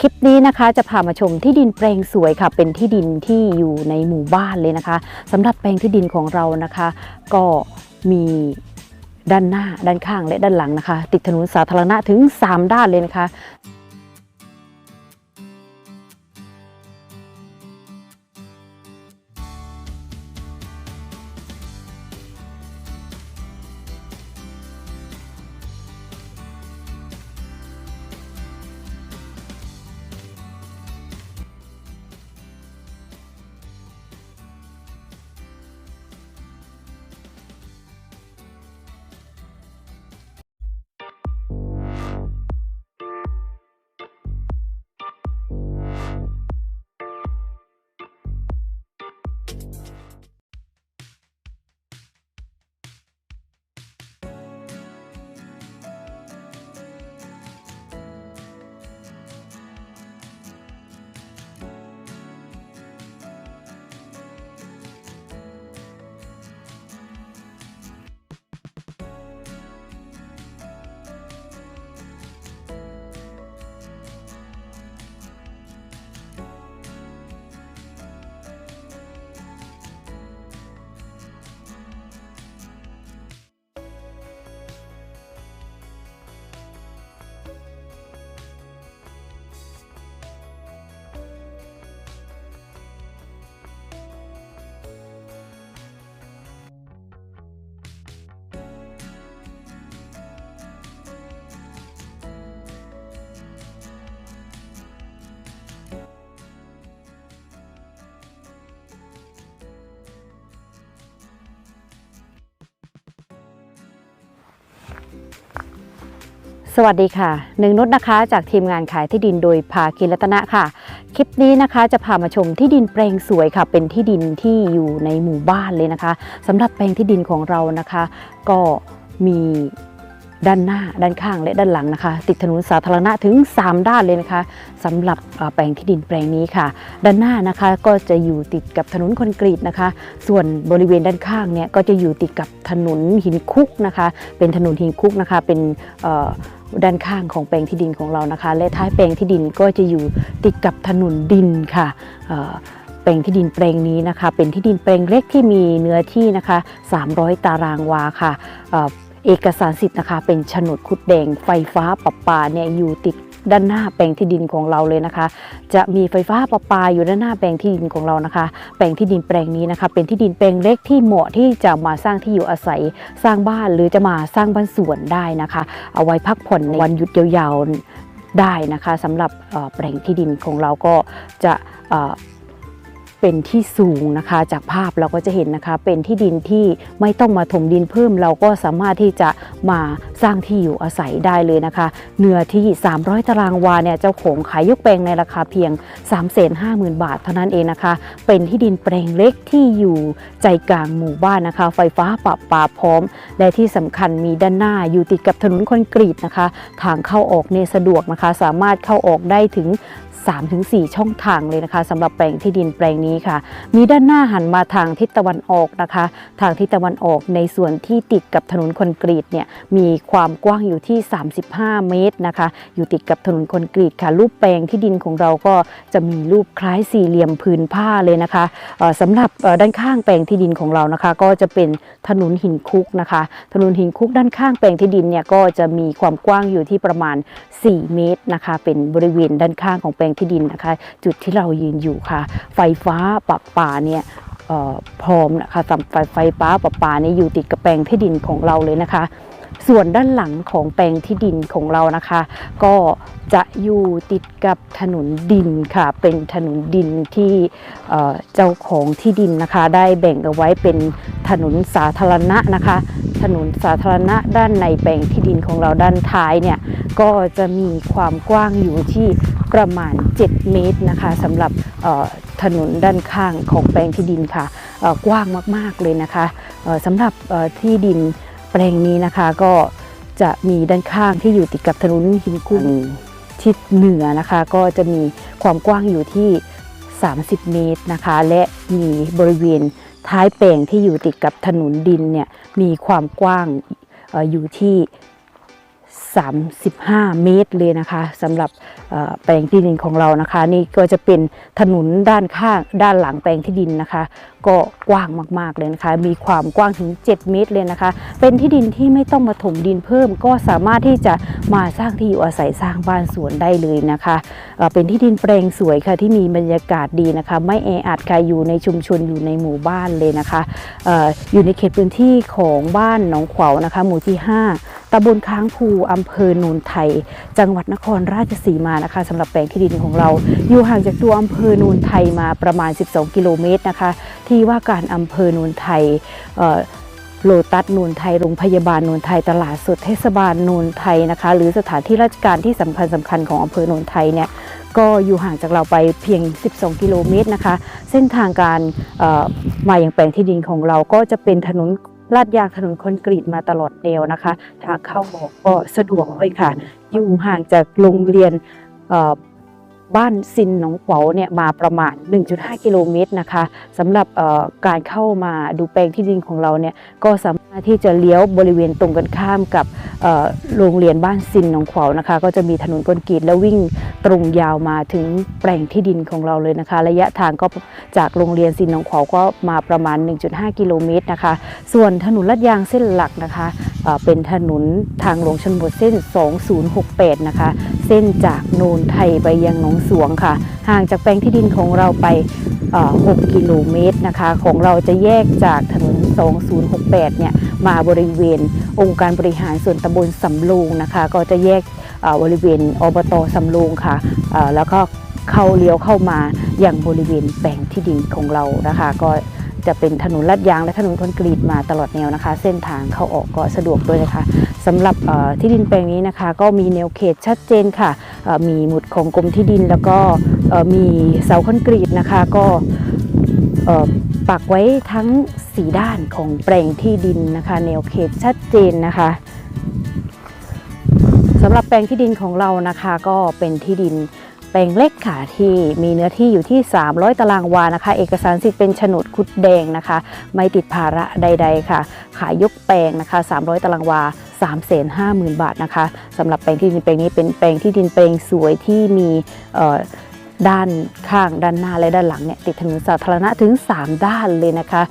คลิปนี้นะคะจะพามาชมที่ดินแปลงสวยค่ะ เป็นที่ดินที่อยู่ในหมู่บ้านเลยนะคะสำหรับแปลงที่ดินของเรานะคะ ก็มีด้านหน้าด้านข้างและด้านหลังนะคะ ติดถนนสาธารณะถึง 3 ด้านเลยนะคะ สวัสดีค่ะหนึ่งนุชนะคะ จากทีมงานขายที่ดินโดยภาคินรัตนะค่ะ คลิปนี้นะคะจะพามาชมที่ดินแปลงสวยค่ะ เป็นที่ดินที่อยู่ในหมู่บ้านเลยนะคะสำหรับแปลงที่ดินของเรานะคะ ก็มีด้านหน้าด้านข้างและด้านหลังนะคะ ติดถนนสาธารณะถึง 3 ด้านเลยนะคะสำหรับแปลงที่ดินแปลงนี้ค่ะ ด้านหน้านะคะก็จะอยู่ติดกับถนนคอนกรีตนะคะ ส่วนบริเวณด้านข้างเนี่ยก็จะอยู่ติดกับถนนหินคุกนะคะ เป็นถนนหินคุกนะคะเป็นเอ่อ ด้านข้างของแปลงที่ดินของเรานะคะ และท้ายแปลงที่ดินก็จะอยู่ติดกับถนนดินค่ะแปลงที่ดินแปลงนี้นะคะ เป็นที่ดินแปลงเล็กที่มีเนื้อที่นะคะ 300 ตารางวาค่ะเอ่อเอกสารสิทธิ์นะคะ เป็นโฉนดคุดแดงไฟฟ้าประปาเนี่ยอยู่ติด ด้านหน้าแปลงที่ดินของเราเลยนะคะ จะมีไฟฟ้าประปาอยู่ด้านหน้าแปลงที่ดินของเรานะคะ แปลงที่ดินแปลงนี้นะคะ เป็นที่ดินแปลงเล็กที่เหมาะที่จะมาสร้างที่อยู่อาศัย สร้างบ้านหรือจะมาสร้างบ้านสวนได้นะคะ เอาไว้พักผ่อนวันหยุดยาวๆได้นะคะสำหรับแปลงที่ดินของเราก็จะ เป็นที่สูงนะคะ จากภาพเราก็จะเห็นนะคะ เป็นที่ดินที่ไม่ต้องมาถมดินเพิ่ม เราก็สามารถที่จะมาสร้างที่อยู่อาศัยได้เลยนะคะ เนื้อที่ 300 ตารางวาเนี่ยเจ้าของขายยกแปลงในราคาเพียง 350,000 บาทเท่านั้นเองนะคะ เป็นที่ดินแปลงเล็กที่อยู่ใจกลางหมู่บ้านนะคะ ไฟฟ้าปรับปาพร้อม และที่สำคัญมีด้านหน้าอยู่ติดกับถนนคอนกรีตนะคะ ทางเข้าออกเนี่ยสะดวกนะคะ สามารถเข้าออกได้ถึง 3-4 ช่องทางเลยนะคะสำหรับแปลงที่ดินแปลงนี้ค่ะ มีด้านหน้าหันมาทางทิศตะวันออกนะคะ ทางทิศตะวันออกในส่วนที่ติดกับถนนคอนกรีตเนี่ยมีความกว้างอยู่ที่ 35 เมตรนะคะ อยู่ติดกับถนนคอนกรีตค่ะ รูปแปลงที่ดินของเราก็จะมีรูปคล้ายสี่เหลี่ยมผืนผ้าเลยนะคะสำหรับด้านข้างแปลงที่ดินของเรานะคะ ก็จะเป็นถนนหินคุกนะคะ ถนนหินคุกด้านข้างแปลงที่ดินเนี่ยก็จะมีความกว้างอยู่ที่ประมาณ 4 เมตรนะคะ เป็นบริเวณด้านข้างของแปลงที่ดินนะคะ จุดที่เรายืนอยู่ค่ะ ไฟฟ้าปรับปาเนี่ยพร้อมนะคะสำไฟไฟฟ้าปรับปาเนี่ยอยู่ติดกับแปลงที่ดินของเราเลยนะคะ ส่วนด้านหลังของแปลงที่ดินของเรานะคะ ก็จะอยู่ติดกับถนนดินค่ะ เป็นถนนดินที่เเจ้าของที่ดินนะคะ ได้แบ่งเอาไว้เป็นถนนสาธารณะนะคะ ถนนสาธารณะด้านในแปลงที่ดินของเราด้านท้ายเนี่ยก็จะมีความกว้างอยู่ที่ประมาณ 7 เมตรนะคะสำหรับถนนด้านข้างของแปลงที่ดินค่ะกว้างมาก ๆ เลยนะคะสำหรับที่ดิน แปลงนี้นะคะก็จะมีด้านข้างที่อยู่ติดกับถนนหินกุ้งทิศเหนือนะคะ ก็จะมีความกว้างอยู่ที่ 30 เมตรนะคะ และมีบริเวณท้ายแปลงที่อยู่ติดกับถนนดินเนี่ยมีความกว้างเอ่ออยู่ที่ 35 เมตรเลยนะคะสำหรับแปลงที่ดินของเรานะคะ นี่ก็จะเป็นถนนด้านข้างด้านหลังแปลงที่ดินนะคะ ก็กว้างมากๆเลยนะคะ มีความกว้างถึง 7 เมตรเลยนะคะ เป็นที่ดินที่ไม่ต้องมาถมดินเพิ่ม ก็สามารถที่จะมาสร้างที่อยู่อาศัยสร้างบ้านสวนได้เลยนะคะเอ่อเป็นที่ดินแปลงสวยค่ะที่มีบรรยากาศดีนะคะ ไม่แออัดค่ะอยู่ในชุมชนอยู่ในหมู่บ้านเลยนะคะอออยู่ในเขตพื้นที่ของบ้านหนองขวาวนะคะ หมู่ที่ 5 ตำบลค้างภูอำเภอโนนไทย จังหวัดนครราชสีมานะคะสำหรับแปลงที่ดินของเรา อยู่ห่างจากตัวอำเภอโนนไทยมาประมาณ 12 กิโลเมตรนะคะ ที่ว่าการอำเภอโนนไทยโลตัสโนนไทย โรงพยาบาลโนนไทย ตลาดสดเทศบาลโนนไทยนะคะ หรือสถานที่ราชการที่สำคัญสำคัญของอำเภอโนนไทยเนี่ย ก็อยู่ห่างจากเราไปเพียง 12 กิโลเมตรนะคะ เส้นทางการมาอย่างแปลงที่ดินของเราก็จะเป็นถนน ลาดยางถนนคอนกรีตมาตลอดแนวนะคะ ทางเข้าออกก็สะดวกเลยค่ะ อยู่ห่างจากโรงเรียนบ้านซินหนองเขาเนี่ยมาประมาณ 1.5 กิโลเมตรนะคะสำหรับการเข้ามาดูแปลงที่ดินของเราเนี่ยก็สามารถที่จะเลี้ยวบริเวณตรงกันข้ามกับ โรงเรียนบ้านซินหนองขวานะคะ ก็จะมีถนนคอนกรีตแล้ววิ่งตรงยาวมาถึงแปลงที่ดินของเราเลยนะคะ ระยะทางก็จากโรงเรียนซินหนองขวาก็มาประมาณ 1.5 กิโลเมตรนะคะ ส่วนถนนลาดยางเส้นหลักนะคะเเป็นถนนทางหลวงชนบทเส้น 2068 นะคะ เส้นจากโนนไทยไปยังหนองสวงค่ะ ห่างจากแปลงที่ดินของเราไป 6 กิโลเมตรนะคะ ของเราจะแยกจากถนน 2068 เนี่ย มาบริเวณ องค์การบริหารส่วนตำบลสำโรงนะคะ ก็จะแยกบริเวณอบตสำโรงค่ะแล้วก็เข้าเลี้ยวเข้ามาอย่างบริเวณแปลงที่ดินของเรานะคะ ก็จะเป็นถนนลาดยางและถนนคอนกรีตมาตลอดแนวนะคะ เส้นทางเข้าออกก็สะดวกด้วยนะคะสำหรับที่ดินแปลงนี้นะคะ ก็มีแนวเขตชัดเจนค่ะมีหมุดของกรมที่ดินแล้วก็มีเสาคอนกรีตนะคะก็ ปักไว้ทั้งสีด้านของแปลงที่ดินนะคะ แนวเขตชัดเจนนะคะสำหรับแปลงที่ดินของเรานะคะ ก็เป็นที่ดินแปลงเล็กค่ะที่มีเนื้อที่อยู่ที่ 300 ตารางวานะคะ เอกสารสิทธิ์เป็นโฉนดคุดแดงนะคะ ไม่ติดภาระใด ๆ ค่ะ ขายยกแปลงนะคะ 300 ตารางวา 350,000 บาทนะคะสำหรับแปลงที่ดินแปลงนี้เป็นแปลงที่ดินแปลงสวยที่มีเอ่อ ด้านข้างด้านหน้าและด้านหลังเนี่ยติดถนนสาธารณะถึง 3 ด้านเลยนะคะ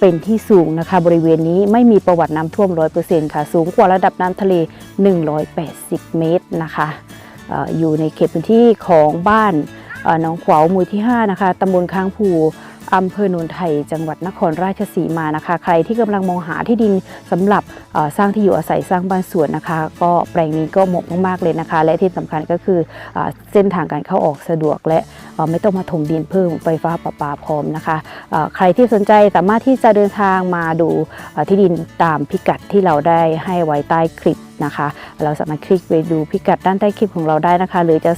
เป็นที่สูงนะคะ บริเวณนี้ไม่มีประวัติน้ำท่วม 100%ค่ะ สูงกว่าระดับน้ำทะเล 180 เมตรนะคะเอ่ออยู่ในเขตพื้นที่ของบ้านเอ่อหนองขวาวหมู่ที่ 5 นะคะตำบลค้างภู อำเภอโนนไทย จังหวัดนครราชสีมานะคะ ใครที่กำลังมองหาที่ดินสำหรับสร้างที่อยู่อาศัยสร้างบ้านสวนนะคะ ก็แปลงนี้ก็เหมาะมากๆเลยนะคะ และที่สำคัญก็คือเอ่อเส้นทางการเข้าออกสะดวกและไม่ต้องมาถมดินเพิ่มไฟฟ้าประปาพร้อมนะคะใครที่สนใจสามารถที่จะเดินทางมาดูที่ดินตามพิกัดที่เราได้ให้ไว้ใต้คลิป นะคะ เราสามารถคลิกไปดูพิกัดด้านใต้คลิปของเราได้นะคะ หรือจะ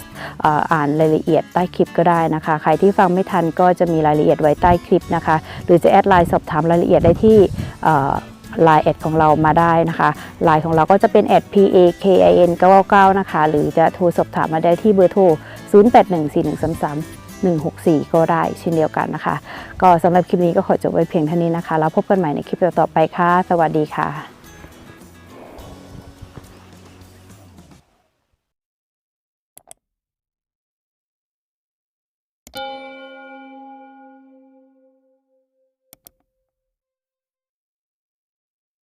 อ่ออ่านรายละเอียดใต้คลิปก็ได้นะคะ ใครที่ฟังไม่ทันก็จะมีรายละเอียดไว้ใต้คลิปนะคะ หรือจะแอดไลน์สอบถามรายละเอียดได้ที่ไลน์แอดของเรามาได้นะคะไลน์ของเราก็จะเป็นแอด p a k i n 999นะคะ หรือจะโทรสอบถามมาได้ที่เบอร์โทร 0814133164 ก็ได้เช่นเดียวกันนะคะ ก็สำหรับคลิปนี้ก็ขอจบไว้เพียงเท่านี้นะคะ แล้วพบกันใหม่ในคลิปต่อไปค่ะ สวัสดีค่ะ